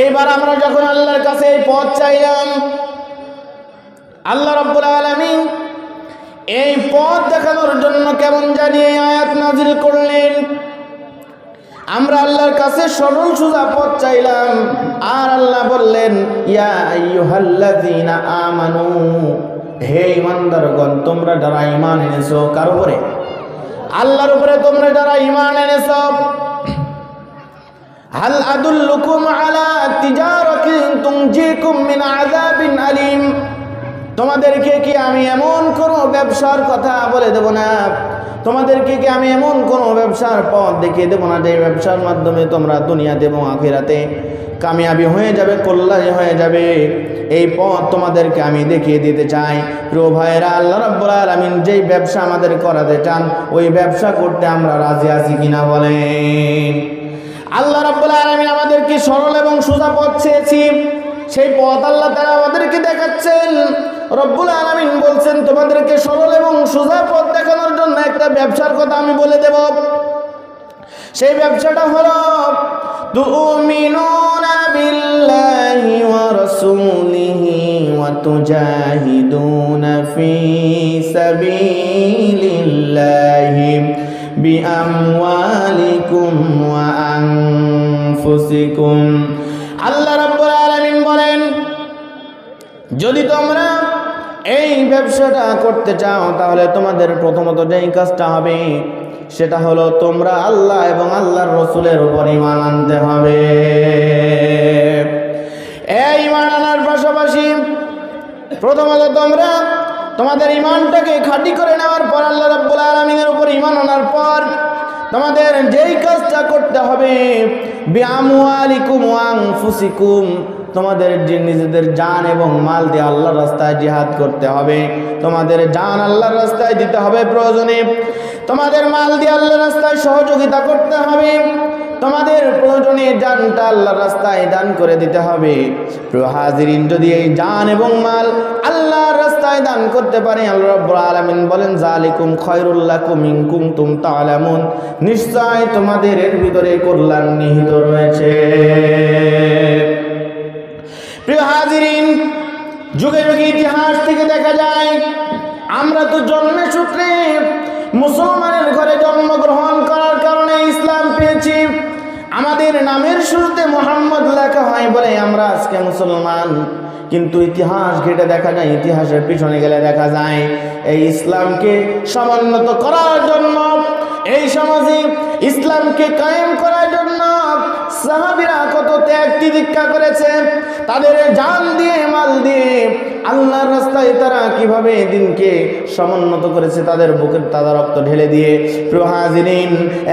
এইবার আমরা যখন আল্লাহর কাছে এই পথ চাইলাম, আল্লাহ রব্বুল আলমিন এই পথ দেখানোর জন্য কেমন জানি এই আয়াত নাজিল করলেন। আমরা আল্লাহর কাছে সরল সোজা পথ চাইলাম, আর আল্লাহ বললেন, ইয়া আমানু, হে ইমানদারগণ তোমরা যারা ঈমান এনেছো, কার উপরে? আল্লাহর উপরে তোমরা যারা ইমান এনেছো হাল আদুল্লুকুম আলা তিজারাতিন মিন আযাবিন আলিম। তোমাদেরকে কি আমি এমন কোনো ব্যবসার কথা বলে দেব না? তোমাদেরকে কি আমি এমন কোনো ব্যবসার পথ দেখিয়ে দেবো না যে ব্যবসার মাধ্যমে তোমরা দুনিয়াতে এবং আখেরাতে কামিয়াবি হয়ে যাবে, কল্যাণী হয়ে যাবে? এই পথ তোমাদেরকে আমি দেখিয়ে দিতে চাই। প্রিয় ভাইয়েরা, আল্লাহ রাব্বুল আলামিন যেই ব্যবসা আমাদের করাতে চান, ওই ব্যবসা করতে আমরা রাজি আছি কিনা বলেন। আল্লাহ রাব্বুল আলামিন আমাদেরকে সরল এবং সোজা পথ চেয়েছি। সেই পথ আল্লাহ তারা আমাদেরকে দেখাচ্ছেন। রব্বুল আলামিন বলছেন, তোমাদেরকে সরল এবং সোজা পথ দেখানোর জন্য একটা ব্যবসার কথা আমি বলে দেব। সেই ব্যবসাটা হলো, তুমিনুনা বিল্লাহি ওয়া রাসূলিহি ওয়া তুজাহিদুনা ফি সাবিলিল্লাহি। বিআমওয়ালিকুম ওয়া আনফুসিকুম। আল্লাহ রাব্বুল আলামিন বলেন, যদি তোমরা এই ব্যবসাটা করতে চাও, তাহলে তোমাদের প্রথমত যেই কাজটা হবে, সেটা হলো তোমরা আল্লাহ এবং আল্লাহর রসুলের উপর ইমান আনতে হবে। এই ইমান আনার পাশাপাশি প্রথমত তোমরা তোমাদের ইমানটাকে খাঁটি করে নেওয়ার পর আল্লাহ রাব্বুল আলমিনের উপর ইমান আনার পর তোমাদের যেই কাজটা করতে হবে আনফুসিকুম, তোমাদের যে নিজেদের জান এবং মাল দিয়ে আল্লাহর রাস্তায় জিহাদ করতে হবে, তোমাদের জান আল্লাহর রাস্তায় দিতে হবে প্রয়োজনে, তোমাদের মাল দিয়ে আল্লাহর রাস্তায় সহযোগিতা করতে হবে তোমাদের প্রয়োজনে জানটা আল্লাহর রাস্তায় দান করে দিতে হবে। প্রিয় হাজিরিন, যদি এই জান এবং মাল আল্লাহর রাস্তায় দান করতে পারে, আল্লাহ রাব্বুল আলামিন বলেন জালিকুম খায়রুল্লাকুম ইন কুনতুম তাআলামুন। নিশ্চয় তোমাদের এর ভিতরে কল্যাণ নিহিত রয়েছে। প্রিয় হাজিরিন, যুগে যুগে ইতিহাস থেকে দেখা যায়, আমরা তো জন্মের সূত্রে মুসলমানের ঘরে জন্মগ্রহণ আমাদের নামের শুরুতে মোহাম্মদ লেখা হয় বলে আমরা আজকে মুসলমান। কিন্তু ইতিহাস ঘেটে দেখা যায়, ইতিহাসের পিছনে গেলে দেখা যায়, এই ইসলামকে সমুন্নত করার জন্য, এই সমাজে ইসলামকে কায়েম করার জন্য সাহাবিরা কত ত্যাগ তিদীক্ষা করেছে, তাদের জান দিয়ে, মাল দিয়ে আল্লাহর রাস্তায় তারা কীভাবে দিনকে সমুন্নত করেছে, তাদের বুকের তাজা রক্ত ঢেলে দিয়ে। প্রিয়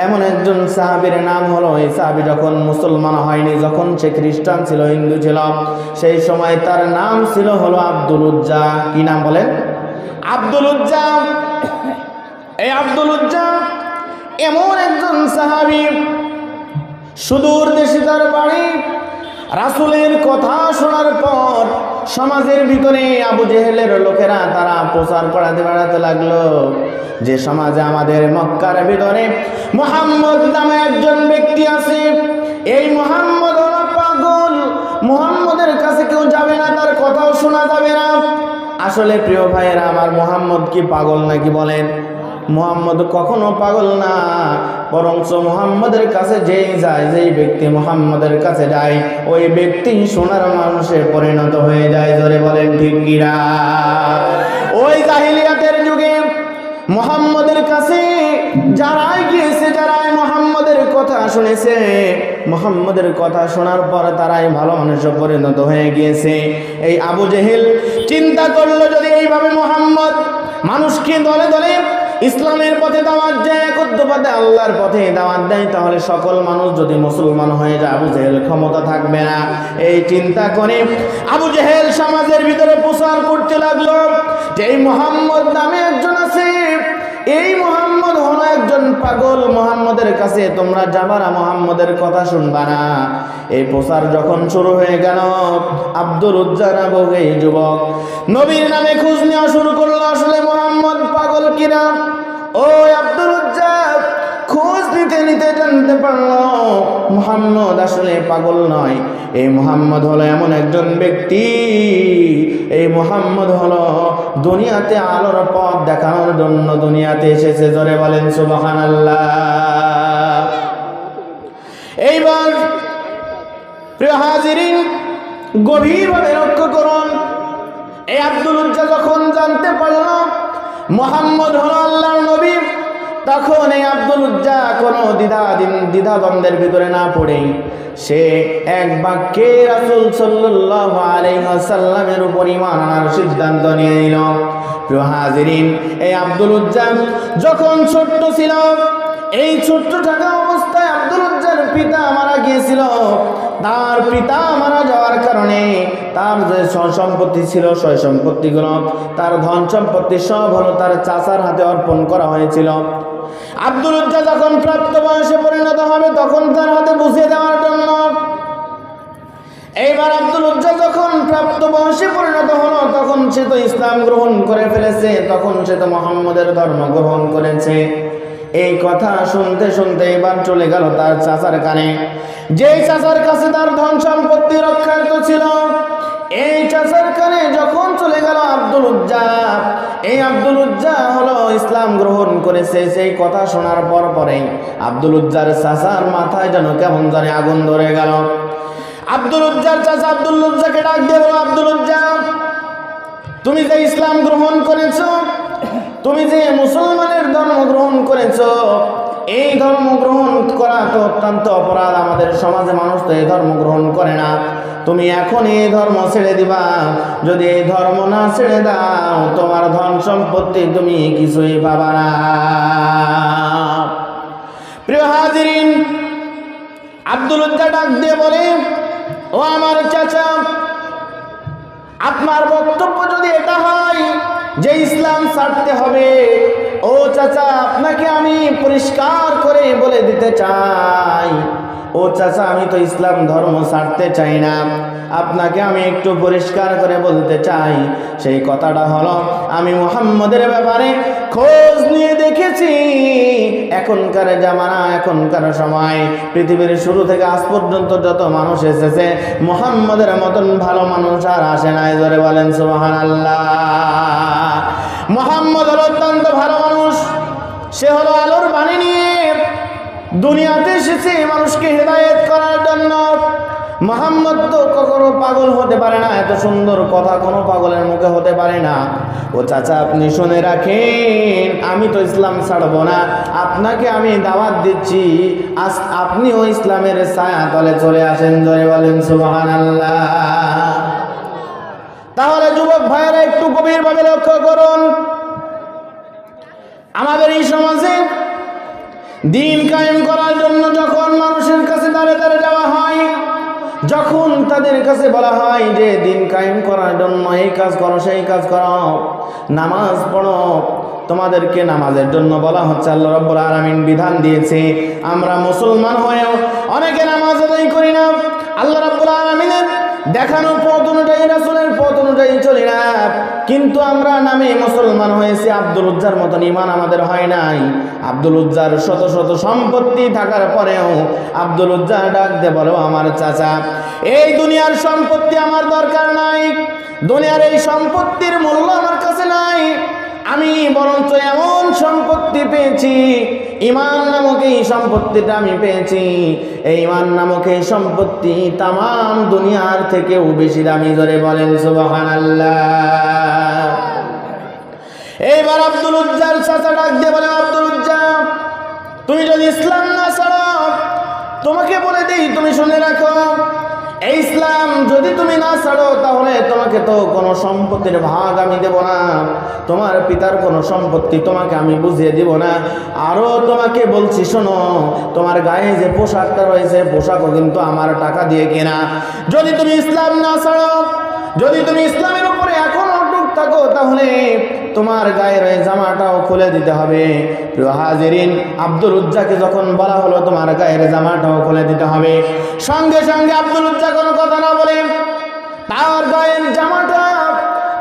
এমন একজন সাহাবির নাম হলো, এই সাহাবি যখন মুসলমান হয়নি, যখন সে খ্রিস্টান ছিল, হিন্দু ছিল, সেই সময় তার নাম ছিল হলো আব্দুল উজ্জা। কি নাম বলেন? আব্দুল উজ্জা। এই আব্দুল উজ্জা এমন একজন সাহাবি সুদূর দেশে তার বাড়ি। রাসুলের কথা শোনার পর সমাজের ভিতরে আবু জেহেলের লোকেরা তারা প্রচার করাতে বেড়াতে লাগল। যে সমাজে আমাদের মক্কার ভিতরে মোহাম্মদ নামে একজন ব্যক্তি আছে। এই মোহাম্মদ হলো পাগল। মোহাম্মদের কাছে কেউ যাবে না, তার কথাও শোনা যাবে না। আসলে প্রিয় ভাইয়েরা, আমার মোহাম্মদ কি পাগল নাকি বলেন? মোহাম্মদ কখনো পাগল না, বরঞ্চ মোহাম্মদের কাছে যেই যায়, যেই ব্যক্তি মোহাম্মদের কাছে যায়, ওই ব্যক্তি সোনার মানুষে পরিণত হয়ে যায় ধরে বলেন কিরা ওই জাহিলিয়াতের যুগে মোহাম্মদের কাছে যারাই গিয়েছে, যারাই মোহাম্মদের কথা শুনেছে, মোহাম্মদের কথা শোনার পর তারাই ভালো মানুষে পরিণত হয়ে গিয়েছে। এই আবু জেহেল চিন্তা করল, যদি এইভাবে মোহাম্মদ মানুষকে দলে দলে ইসলামের পথে দাওয়াত দেয় একত্র পথে আল্লাহর পথে দাওয়াত দেয়, তাহলে সকল মানুষ যদি মুসলমান হয়ে যায়, আবু জেহেল ক্ষমতা থাকবে না। এই চিন্তা করে আবু জেহেল সমাজের ভিতরে প্রচার করতে লাগল। যে মোহাম্মদ নামে একজন আছে, এই মোহাম্মদ হলো একজন পাগল। মোহাম্মদের কাছে তোমরা যাবারা মোহাম্মদের কথা শুনবা না। এই প্রচার যখন শুরু হয়ে গেল উজ্জানা বউ এই যুবক নবীর নামে খোঁজ নেওয়া শুরু করল। আসলে কিনা? ও আব্দুল খোঁজ নিতে নিতে জানতে পারল, মোহাম্মদ আসলে পাগল নয়। এই মোহাম্মদ হলো এমন একজন ব্যক্তি। এই মোহাম্মদ হলো দুনিয়াতে আলোর পথ দেখানোর জন্য দুনিয়াতে এসেছে, জোরে বলেন সুবাহান আল্লাহ এইবার প্রিয় হাজিরিন, গভীরভাবে লক্ষ্য করুন, এই আব্দুল উজ্জা যখন জানতে পারল মোহাম্মদ হল আল্লাহ নবী। তখন এই আব্দুল উজ্জা কোনো দ্বিধা দ্বন্দ্বের ভিতরে না পড়ে সে এক বাক্যে রাসুল সাল্লাহ আলাইসাল্লামের উপর ইমান আনার সিদ্ধান্ত নিয়ে নিল। হাজিরিন, এই আব্দুল উজ্জা যখন ছোট্ট ছিল, এই ছোট্ট থাকা অবস্থায় আব্দুল উজ্জার পিতা মারা গিয়েছিল। তার পিতা মারা যাওয়ার কারণে তার যে সম্পত্তি ছিল, সয় সম্পত্তিগুলো, তার ধন সম্পত্তি সব হলো তার চাচার হাতে অর্পণ করা হয়েছিল। আব্দুল উজ্জা যখন প্রাপ্ত বয়সে পরিণত হবে, তখন তার হাতে বুঝিয়ে দেওয়ার জন্য এইবার আব্দুল উজ্জা যখন প্রাপ্ত বয়সে পরিণত হলো, তখন সে তো ইসলাম গ্রহণ করে ফেলেছে, তখন সে তো মোহাম্মদের ধর্ম গ্রহণ করেছে। এই কথা শুনতে শুনতে এবার চলে গেল তার চাচার কানে। যেই চাচার কাছে তার ধন সম্পত্তি রক্ষার্থ ছিল, এই চাচার কানে যখন চলে গেল আব্দুল উজ্জা এই আব্দুল উজ্জা হলো ইসলাম গ্রহণ করেছে সেই কথা শোনার পর পরেই আব্দুল উজ্জার চাচার মাথায় যেন কেমন জানে আগুন ধরে গেল। আব্দুল উজ্জার চাচা আব্দুল উজ্জাকে ডাক দিয়ে বলো, আব্দুল উজ্জা তুমি যে ইসলাম গ্রহণ করেছ তুমি যে মুসলমানের ধর্ম গ্রহণ করেছ, এই ধর্ম গ্রহণ করা তো অত্যন্ত অপরাধ। আমাদের সমাজে মানুষ তো এই ধর্ম গ্রহণ করে না। তুমি এখন এই ধর্ম ছেড়ে দিবা। যদি এই ধর্ম না ছেড়ে দাও, তোমার ধন সম্পত্তি তুমি কিছুই পাবা না। প্রিয় হাজিরিন, আব্দুল ডাক দিয়ে বলে, ও আমার চাচা, আপনার বক্তব্য যদি এটা হয় যে ইসলাম ছাড়তে হবে, ও চাচা, আপনাকে আমি পরিষ্কার করে বলে দিতে চাই। ও চাচা, আমি তো ইসলাম ধর্ম ছাড়তে চাই না। আপনাকে আমি একটু পরিষ্কার করে বলতে চাই। সেই কথাটা হলো, আমি মুহাম্মদের ব্যাপারে খোঁজ নিয়ে দেখেছি। এখনকার জামানা, এখনকার সময়, পৃথিবীর শুরু থেকে আজ পর্যন্ত যত মানুষ এসেছে, মুহাম্মদের মতন ভালো মানুষ আর আসে নাই ধরে বলেন সুবাহান আল্লাহ মোহাম্মদ হলো অত্যন্ত ভালো মানুষ। সে হলো আলোর বাণী নিয়ে দুনিয়াতে এসেছে মানুষকে হেদায়েত করার জন্য। মোহাম্মদ তো কখনো পাগল হতে পারে না, এত সুন্দর কথা কোনো পাগলের মুখে হতে পারে না। ও চাচা, আপনি শুনে রাখেন, আমি তো ইসলাম ছাড়বো না। আপনাকে আমি দাওয়াত দিচ্ছি আপনিও ইসলামের ছায়া তলে চলে আসেন জয় বলেন সুবাহান তাহলে যুবক ভাইয়েরা একটু গভীরভাবে লক্ষ্য করুন। আমাদের এই সমাজে দিন কায়েম করার জন্য যখন মানুষের কাছে দাঁড়ে দাঁড়ে যাওয়া হয়, যখন তাদের কাছে বলা হয় যে, দিন কায়েম করার জন্য এই কাজ করো, সেই কাজ করো, নামাজ পড়ো। তোমাদেরকে নামাজের জন্য বলা হচ্ছে, আল্লাহ রব্বুল আলামিন বিধান দিয়েছে, আমরা মুসলমান হয়েও অনেকে নামাজ আদায় করি না। আল্লাহ রব্বুল আলামিনের দেখানো পথ অনুযায়ী, রাসুলের পথ অনুযায়ী চলি না। কিন্তু আমরা নামে মুসলমান হয়েছি, আব্দুল উজ্জার মতন ইমান আমাদের হয় নাই। আব্দুল উজ্জার শত শত সম্পত্তি থাকার পরেও আব্দুল উজ্জার ডাক দে বলো আমার চাচা, এই দুনিয়ার সম্পত্তি আমার দরকার নাই। দুনিয়ার এই সম্পত্তির মূল্য আমার কাছে নাই। আমি বরঞ্চ এমন সম্পত্তি পেয়েছি, ইমান নামক এই সম্পত্তিটা আমি পেয়েছি। এই ইমান নামক এই সম্পত্তি তাম দুনিয়ার থেকেও বেশি দামি ধরে বলেন সুবাহান এইবার আব্দুল উজ্জার চাচা ডাক দিয়ে বলে আব্দুল উজ্জা তুমি যদি ইসলাম না ছাড়ো, তোমাকে বলে দিই, তুমি শুনে রাখো ইসলাম যদি তুমি না ছাড়ো, তাহলে তোমাকে তো কোনো সম্পত্তির ভাগ আমি দেব না। তোমার পিতার কোনো সম্পত্তি তোমাকে আমি বুঝিয়ে দিব না। আরও তোমাকে বলছি, শোনো, তোমার গায়ে যে পোশাকটা রয়েছে, পোশাকও কিন্তু আমার টাকা দিয়ে কেনা। যদি তুমি ইসলাম না ছাড়ো, যদি তুমি ইসলামের উপরে এখনও থাকো, তাহলে তোমার গায়ের জামাটাও খুলে দিতে হবে। প্রিয় হাজিরিন, আব্দুল উজ্জাকে যখন বলা হলো, তোমার গায়ের জামাটাও খুলে দিতে হবে। সঙ্গে সঙ্গে আব্দুল উজ্জা কোনো কথা না বলে তার গায়ের জামাটা,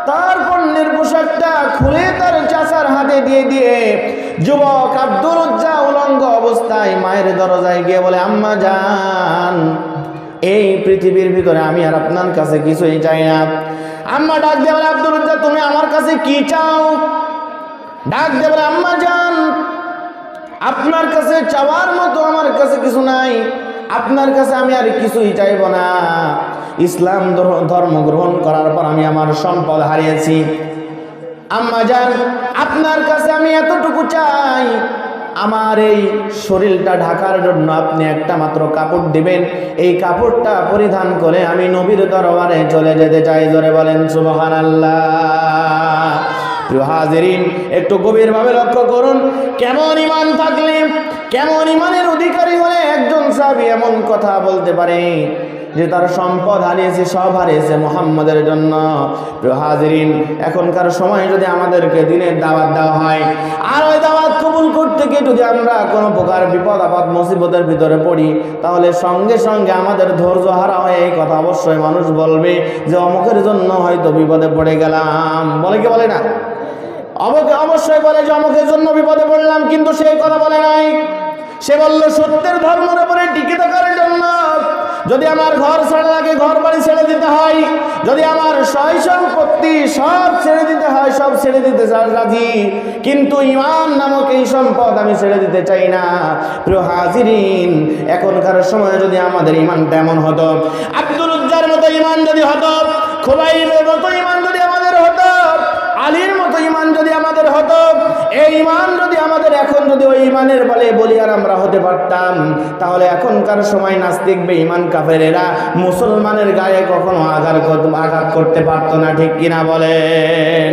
তার পণ্যের পোশাকটা খুলে তার চাচার হাতে দিয়ে দিয়ে যুবক আব্দুল উজ্জা উলঙ্গ অবস্থায় মায়ের দরজায় গিয়ে বলে, আম্মা যান এই পৃথিবীর ভিতরে আমি আর আপনার কাছে কিছুই চাই না। আম্মা ডাক দিয়ে বলে আব্দুল তুমি আমার কাছে কি চাও? ডাক দিয়ে বলে, আম্মা যান আপনার কাছে চাওয়ার মতো আমার কাছে কিছু নাই। আপনার কাছে আমি আর কিছুই চাইব না। ইসলাম ধর- ধর্ম গ্রহণ করার পর আমি আমার সম্পদ হারিয়েছি। আম্মা যান আপনার কাছে আমি এতটুকু চাই। আমার এই শরীরটা ঢাকার জন্য আপনি একটা মাত্র কাপড় দিবেন। এই কাপড়টা পরিধান করে আমি নবীর দরবারে চলে যেতে চাই। ধরে বলেন সুবহান আল্লাহ হাজিরিন, একটু গভীরভাবে লক্ষ্য করুন, কেমন ইমান থাকলে কেমন ইমানের অধিকারী হলে একজন সাহাবী এমন কথা বলতে পারে? যে তার সম্পদ হারিয়েছে, সব হারিয়েছে মোহাম্মদের জন্য। হাজরিন, এখনকার সময় যদি আমাদেরকে দিনের দাওয়াত দেওয়া হয়, আর ওই দাওয়াত কবুল করতে গিয়ে যদি আমরা কোনো প্রকার বিপদ, আপদ, মুসিবতের ভিতরে পড়ি, তাহলে সঙ্গে সঙ্গে আমাদের ধৈর্য হারা হয়ে এই কথা অবশ্যই মানুষ বলবে যে অমুকের জন্য হয়তো বিপদে পড়ে গেলাম। বলে কি বলে না? অবকে অবশ্যই বলে যে অমুকের জন্য বিপদে পড়লাম, কিন্তু সেই কথা বলে নাই। সে বলল, সত্যের ধর্মের উপরে টিকে থাকার জন্য? যদি আমার ঘর ছাড়া লাগে ঘর বাড়ি ছেড়ে দিতে হয়। যদি আমার সয় সম্পত্তি সব ছেড়ে দিতে হয়, সব ছেড়ে দিতে রাজি। কিন্তু ইমান নামক এই সম্পদ আমি ছেড়ে দিতে চাই না। প্রিয় হাজিরিন, এখনকার সময়ে যদি আমাদের ইমানটা এমন হতো, আব্দুল উজ্জার মতো ইমান যদি হতো খোবাইবের মতো ইমান আমাদের হতো এই ইমান যদি আমাদের এখন যদি ওই ইমানের বলে বলি আর আমরা হতে পারতাম, তাহলে এখনকার সময় নাচ দেখবে ইমান কাফেরেরা মুসলমানের গায়ে কখনো আঘাত আঘাত করতে পারতো না, ঠিক কিনা বলেন?